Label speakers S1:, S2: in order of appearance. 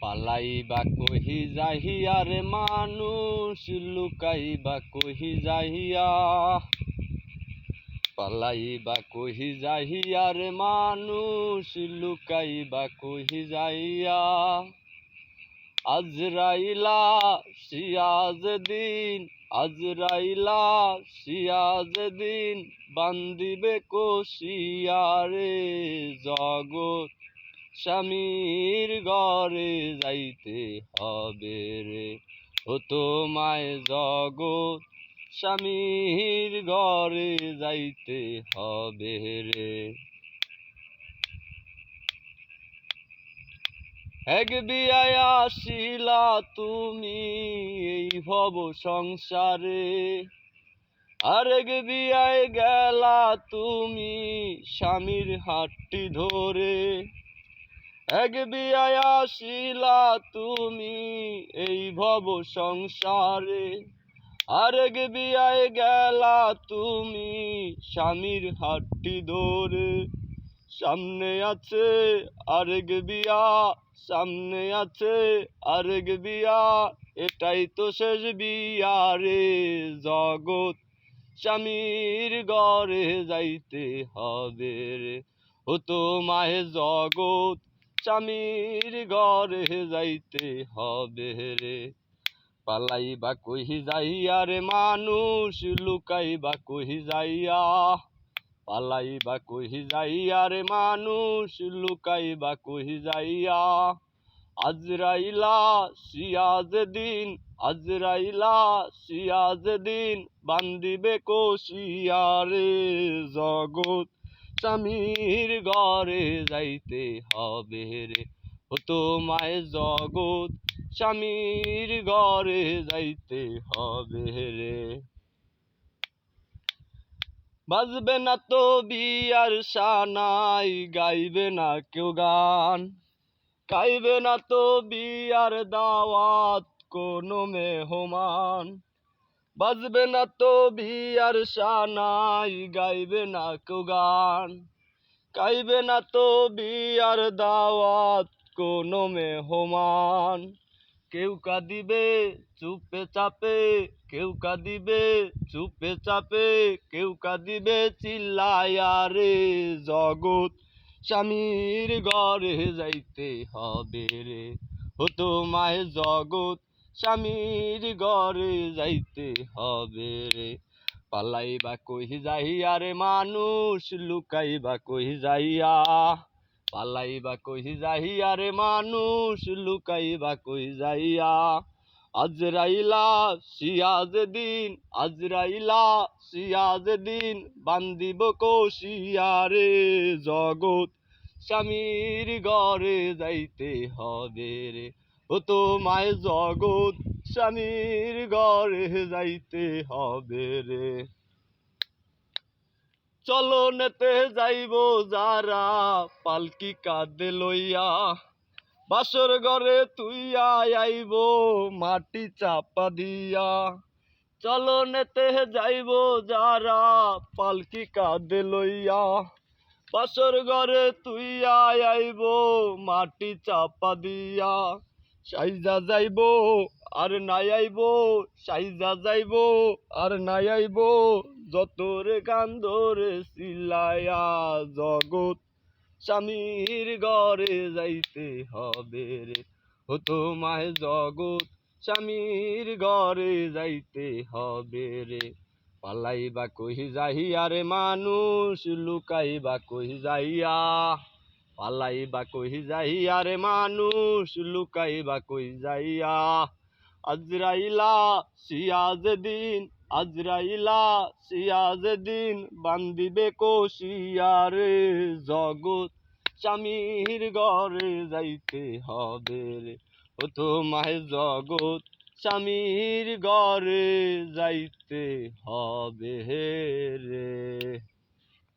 S1: পালাইবা কহি যাহিয়া রে মানুষ, লুকাইবা কহি যাহিয়া। পালাইবা কহি যাহিয়া রে মানুষ, লুকাইবা কহি যাইয়া আজরাইলা সিয়াজ দিন আজরাইলা সিয়াজ দিন বান্দিবে কোশিয়ারে জগৎ স্বামীর ঘরে যাইতে হবে রে। ও তোমায় জগৎ স্বামীর ঘরে যাইতে হবে রে। এক বিয়ায় আসিলা তুমি এই ভব সংসারে, আরেক বিয়ায় গেলা তুমি স্বামীর হাতটি ধরে। এক বিয়ায় আসিলা তুমি এই ভব সংসারে আরেক বিয়ায় গেলা তুমি স্বামীর হাতটি ধরে। সামনে আছে আরেক বিয়া সামনে আছে আরেক বিয়া এটাই তো শেষ বিয়া রে জগৎ। স্বামীর ঘরে যাইতে হবে রে, ও তোমায় জগৎ। স্বামীর ঘরে যাইতে হবে রে। পালাইবা কহি যাইয়া রে, মানুষ লুকাইবা কহি যাইয়া। পালাইবা কহি যাইয়া রে, মানুষ লুকাইবা কহি যাইয়া। আজরাইলা সিয়াজ দিন, আজরাইলা সিয়াজ দিন, বান্দিবে কোশিয়া রে জগৎ। স্বামীর ঘরে যাইতে হবে রে। ও তোমায় জগৎ স্বামীর ঘরে যাইতে হবে রে। বাজবে না তো বিয়ার সানাই, গাইবে না কেউ গান। গাইবে না তো বিয়ার দাওয়াত, কোনো মেহমান। বাজবে না তো বিয়ার সানাই, গাইবে না কেউ গান। গাইবে না তো বিয়ার দাওয়াত, কোনো মেহমান। কেউ কাঁদিবে, চুপে চাপে, কেউ কাঁদিবে, চুপে চাপে, কেউ কাঁদিবে চিল্লায়া রে জগৎ। স্বামীর ঘরে যাইতে হবে রে, ও তোমায় জগৎ। স্বামীর ঘরে যাইতে হবে রে। পালাইবা কহি যাইয়া রে মানুষ, লুকাইবা কহি যাইয়া। পালাইবা কহি যাইয়া রে মানুষ, লুকাইবা কহি যাইয়া। আজরাইলা সিয়াজ দিন আজরাইলা সিয়াজ দিন বান্দিব কোশিয়া রে জগৎ। স্বামীর ঘরে যাইতে হবে রে। ও তোমায় জগৎ স্বামীর ঘরে যাইতে হবে রে। চলো নেতে যাইব যারা, পালকি কাঁদে লইয়া। বাসর ঘরে তুইয়া আইব, মাটি চাপা দিয়া। চলো নেতে যাইব যারা, পালকি কাঁদে লইয়া। বাসর ঘরে তুইয়া আইব, মাটি চাপা দিয়া। সাইজা যাইব আর নাই আইব, সাইজা যাইব আর নাই আইব। যতরে গান ধরে সিলায়া জগৎ, স্বামীর ঘরে যাইতে হবে রে। ও তোমায় জগৎ, স্বামীর ঘরে যাইতে হবে রে। পালাইবা কহি যাইয়া রে মানুষ, লুকাইবা কহি যাইয়া? পালাইবা কহি যাইয়া রে মানুষ, লুকাইবা কহি যাইয়া? আজরাইলা সিয়াজ দিন আজরাইলা সিয়াজ দিন বান্দিবে কোশিয়া রে জগৎ? স্বামীর ঘরে যাইতে হবে রে, ও তোমায় জগৎ। স্বামীর ঘরে যাইতে হবে রে।